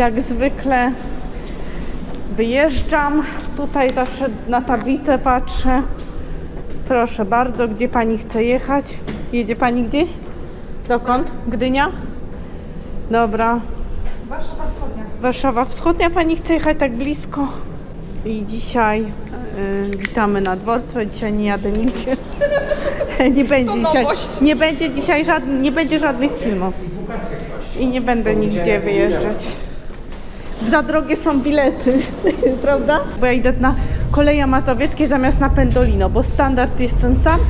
Jak zwykle wyjeżdżam. Tutaj zawsze na tablicę patrzę. Proszę bardzo, gdzie pani chce jechać? Jedzie pani gdzieś? Dokąd? Gdynia? Dobra. Warszawa Wschodnia. Warszawa Wschodnia pani chce jechać tak blisko. I dzisiaj y, witamy na dworcu. Dzisiaj nie jadę nigdzie. nie będzie dzisiaj. Nie będzie dzisiaj żadnych, nie będzie żadnych filmów. I nie będę nigdzie wyjeżdżać. Za drogie są bilety, prawda? Bo ja idę na koleje mazowieckie zamiast na Pendolino, bo standard jest ten sam,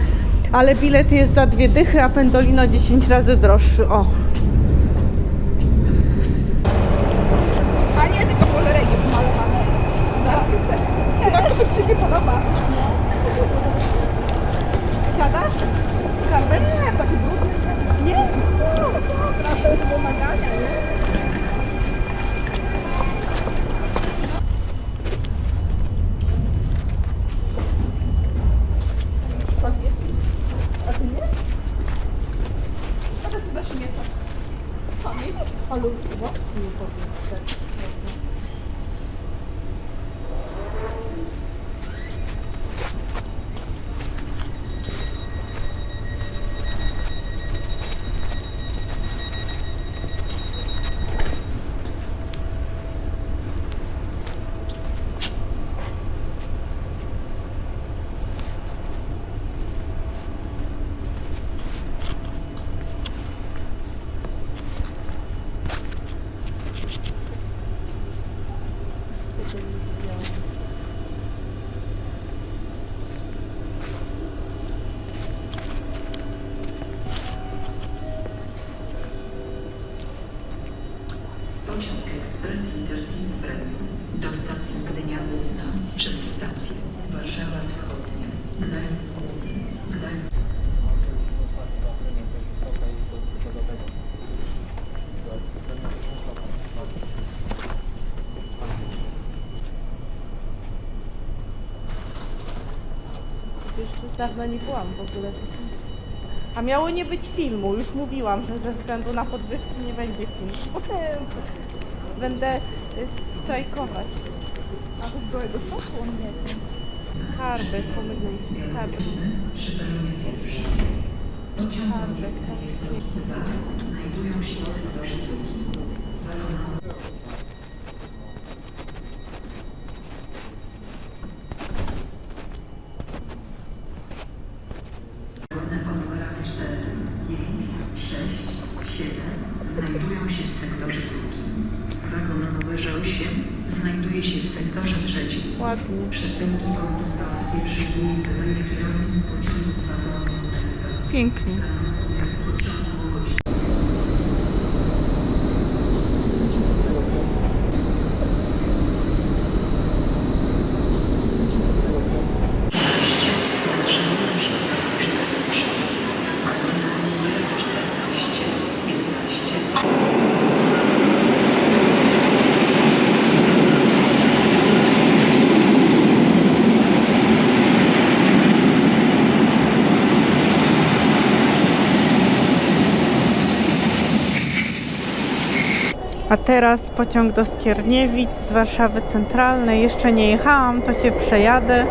ale bilet jest za dwie dychy, a Pendolino 10 razy droższy. O, Nie powiem. Pociąg ekspres Intercity Premium do stacji Gdynia Główna przez stację Warszawa Wschodnia, Gdańsk. Główny, Gdańsk. Jeszcze dawno nie byłam w ogóle. A miało nie być filmu. Już mówiłam, że ze względu na podwyżki nie będzie filmu. Będę y, strajkować. A to z gołego szoku? Nie. Skarby, pomyliłam się, skarby. Skarby, dwa, znajdują się w sektorze drugim. Wagonowy Wagony o numerach 4, 5, 6, 7 znajdują się w sektorze drugim. Wagon o 8 znajduje się w sektorze trzecim. Ładnie. Przesyłki konduktorskie przyjmuje wydaje kierownik pociągu wagonu numer 2. Pięknie. Odjazd pociągu o godzinie zatrzymują się w sektorze pierwszym. Wagony o numerach 14, 15, A teraz pociąg do Skierniewic z Warszawy Centralnej. Jeszcze nie jechałam, to się przejadę.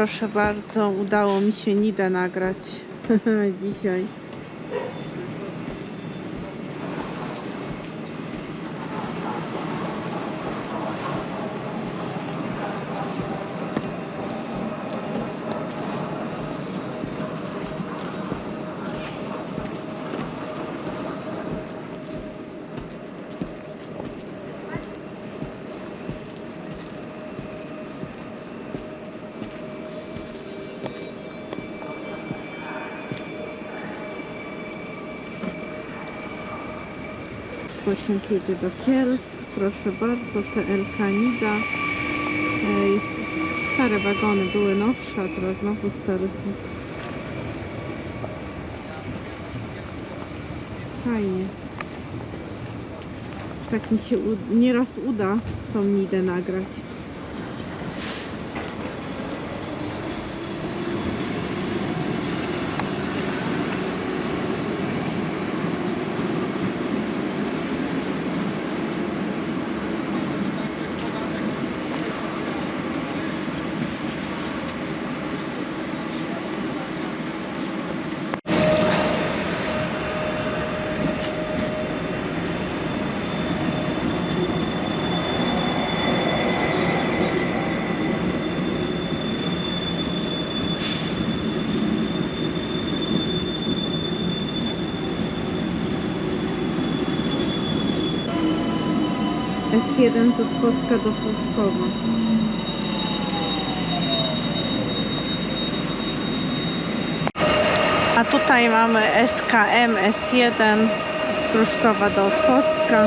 Proszę bardzo, udało mi się Nidę nagrać dzisiaj. Pociąg jedzie do Kielc. Proszę bardzo, TLK Nida. E, Jest, stare wagony były nowsze, a teraz znowu stare są. Fajnie. Tak mi się nieraz uda tą Nidę nagrać. S1 z Otwocka do Pruszkowa. A tutaj mamy SKM S1 z Pruszkowa do Otwocka.